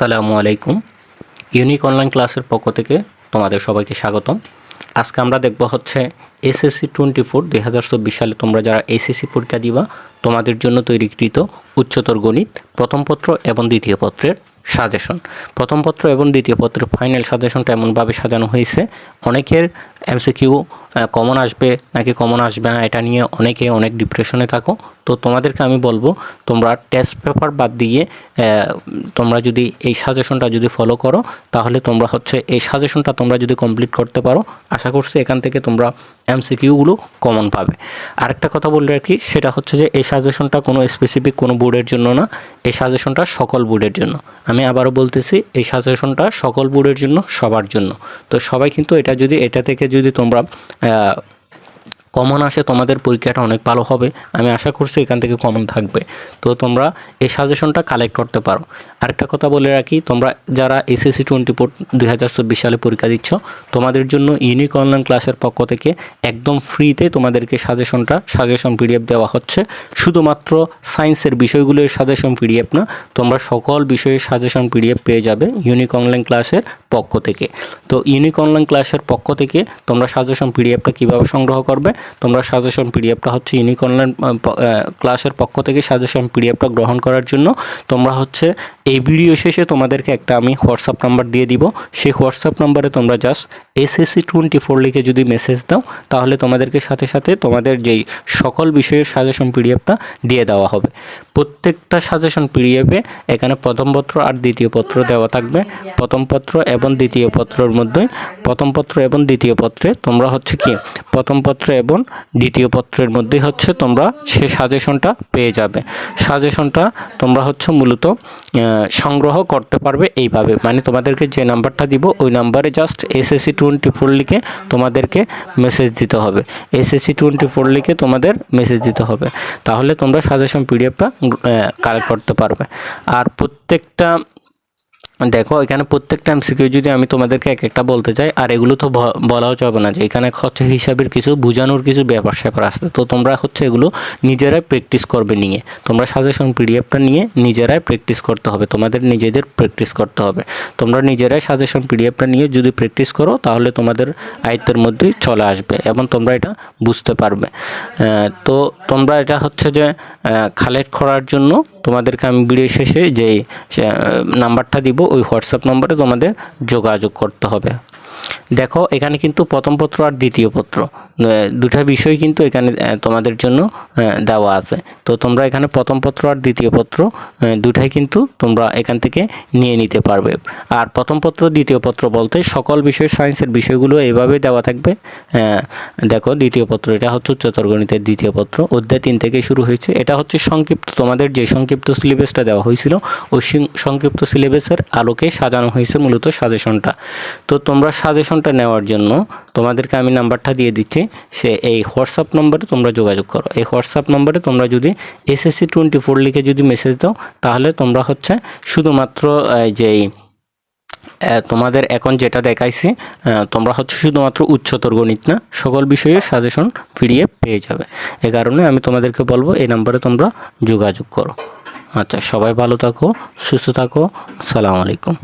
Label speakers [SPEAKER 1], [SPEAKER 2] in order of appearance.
[SPEAKER 1] আসসালামু আলাইকুম। Unique online ক্লাসের পক্ষ থেকে তোমাদের সবাইকে স্বাগতম। আজকে আমরা দেখব হচ্ছে এসএসসি টোয়েন্টি ফোর দুই হাজার চব্বিশ সালে তোমরা যারা এসএসসি পরীক্ষা দিবা, তোমাদের জন্য তৈরিকৃত উচ্চতর গণিত, প্রথম পত্র এবং দ্বিতীয় পত্রের সাজেশন প্রথম পত্র এবং দ্বিতীয় পত্রের ফাইনাল সাজেশনটা এমনভাবে সাজানো হয়েছে। অনেকের এমসিকিউ কমন আসবে নাকি কমন আসবে না, এটা নিয়ে অনেকে অনেক ডিপ্রেশনে থাকো। তো তোমাদেরকে আমি বলব, তোমরা টেস্ট পেপার বাদ দিয়ে তোমরা যদি এই সাজেশনটা যদি ফলো করো, তাহলে তোমরা হচ্ছে এই সাজেশনটা তোমরা যদি কমপ্লিট করতে পারো, আশা করছি এখান থেকে তোমরা এমসিকিউগুলো কমন পাবে। আরেকটা কথা বললে আর কি সেটা হচ্ছে যে এই সাজেশনটা কোনো স্পেসিফিক কোনো বোর্ডের জন্য না, এই সাজেশনটা সকল বোর্ডের জন্য। আমি আবারও বলতেছি, এই সাজেশনটা সকল বোর্ডের জন্য, সবার জন্য। তো সবাই কিন্তু এটা যদি, এটা থেকে যদি তোমরা কমন আসে, তোমাদের পরীক্ষাটা অনেক ভালো হবে। আমি আশা করছি এখান থেকে কমন থাকবে। তো তোমরা এই সাজেশনটা কালেক্ট করতে পারো। আরেকটা কথা বলে রাখি, তোমরা যারা এসএসসি টোয়েন্টি ফোর দুই হাজার চব্বিশ সালে পরীক্ষা দিচ্ছ, তোমাদের জন্য ইউনিক অনলাইন ক্লাসের পক্ষ থেকে একদম ফ্রিতে তোমাদেরকে সাজেশনটা সাজেশন পিডিএফ দেওয়া হচ্ছে। শুধুমাত্র সায়েন্সের বিষয়গুলোর সাজেশন পিডিএফ না, তোমরা সকল বিষয়ের সাজেশন পিডিএফ পেয়ে যাবে ইউনিক অনলাইন ক্লাসের পক্ষ থেকে। তো ইউনিক অনলাইন ক্লাসের পক্ষ থেকে তোমরা সাজেশন পিডিএফটা কীভাবে সংগ্রহ করবে? তোমরা সাজেশন পিডিএফটা হচ্ছে ইউনিক অনলাইন ক্লাসের পক্ষ থেকে সাজেশন পিডিএফটা গ্রহণ করার জন্য তোমরা হচ্ছে এই ভিডিও শেষে তোমাদেরকে একটা আমি হোয়াটসঅ্যাপ নাম্বার দিয়ে দিব। সেই হোয়াটসঅ্যাপ নাম্বারে তোমরা জাস্ট এসএসসি টোয়েন্টি ফোর লিখে যদি মেসেজ দাও, তাহলে তোমাদেরকে সাথে সাথে তোমাদের যেই সকল বিষয়ের সাজেশন পিডিএফটা দিয়ে দেওয়া হবে। প্রত্যেকটা সাজেশন পিডিএফে এখানে প্রথম পত্র আর দ্বিতীয় পত্র দেওয়া থাকবে। প্রথম পত্র এবং দ্বিতীয় পত্রের মধ্যে প্রথম পত্র এবং দ্বিতীয় পত্রে তোমরা হচ্ছে কি? প্রথম পত্র এবং দ্বিতীয় পত্রের মধ্যে হচ্ছে তোমরা সে সাজেশনটা পেয়ে যাবে। সাজেশনটা তোমরা হচ্ছে মূলত সংগ্রহ করতে পারবে এইভাবে। মানে তোমাদেরকে যে নাম্বারটা দিব, ওই নাম্বারে জাস্ট এসএসসি টোয়েন্টি ফোর লিখে তোমাদেরকে মেসেজ দিতে হবে। এসএসসি টোয়েন্টি ফোর লিখে তোমাদের মেসেজ দিতে হবে। তাহলে তোমরা সাজেশন পিডিএফটা কালেক্ট করতে পারবে। আর প্রত্যেকটা দেখো, এখানে প্রত্যেকটা এমসিকিউ যদি আমি তোমাদেরকে এক একটা বলতে চাই, আর এগুলো তো বলাও যাবে না যে এখানে হচ্ছে হিসাবের কিছু, বোঝানোর কিছু ব্যাপার স্যাপার আসছে তো তোমরা হচ্ছে এগুলো নিজেরাই প্র্যাকটিস করবে নিয়ে। তোমরা সাজেশন পিডিএফটা নিয়ে নিজেরাই প্র্যাকটিস করতে হবে। তোমাদের নিজেদের প্র্যাকটিস করতে হবে। তোমরা নিজেরাই সাজেশন পিডিএফটা নিয়ে যদি প্র্যাকটিস করো, তাহলে তোমাদের আয়ত্তের মধ্যেই চলে আসবে এবং তোমরা এটা বুঝতে পারবে। তো তোমরা এটা হচ্ছে যে কালেক্ট করার জন্য তোমাদেরকে আমি ভিডিও শেষে যে নাম্বারটা দিব ওই হোয়াটসঅ্যাপ নম্বরে তোমাদের যোগাযোগ করতে হবে। দেখো, এখানে কিন্তু প্রথম পত্র আর দ্বিতীয় পত্র। দুটা বিষয় কিন্তু এখানে তোমাদের জন্য দেওয়া আছে। তো তোমরা এখানে প্রথম পত্র আর দ্বিতীয় পত্র দুটাই কিন্তু তোমরা এখান থেকে নিয়ে নিতে পারবে। আর প্রথম পত্র, দ্বিতীয় পত্র বলতে সকল বিষয় সায়েন্সের বিষয়গুলো এভাবে দেওয়া থাকবে। দেখো, দ্বিতীয় পত্র, এটা হচ্ছে উচ্চতর গণিতের দ্বিতীয় পত্র। অধ্যায় তিন থেকে শুরু হয়েছে। এটা হচ্ছে সংক্ষিপ্ত, তোমাদের যে সংক্ষিপ্ত সিলেবাসটা দেওয়া হয়েছিল, ওই সংক্ষিপ্ত সিলেবাসের আলোকে সাজানো হয়েছে মূলত সাজেশনটা তো তোমরা সাজেশনটা নেওয়ার জন্য তোমাদেরকে আমি নাম্বারটা দিয়ে দিচ্ছি। সে এই হোয়াটসঅ্যাপ নম্বরে তোমরা যোগাযোগ করো। এই হোয়াটসঅ্যাপ নম্বরে তোমরা যদি এসএসসি টোয়েন্টি ফোর লিখে যদি মেসেজ দাও, তাহলে তোমরা হচ্ছে শুধুমাত্র যেই তোমাদের এখন যেটা দেখাইছি তোমরা হচ্ছে শুধুমাত্র উচ্চতর গণিত না, সকল বিষয়ে সাজেশন পিডিএফ পেয়ে যাবে। এ কারণে আমি তোমাদেরকে বলব, এই নাম্বারে তোমরা যোগাযোগ করো। আচ্ছা সবাই ভালো থাকো, সুস্থ থাকো। আসসালামু আলাইকুম।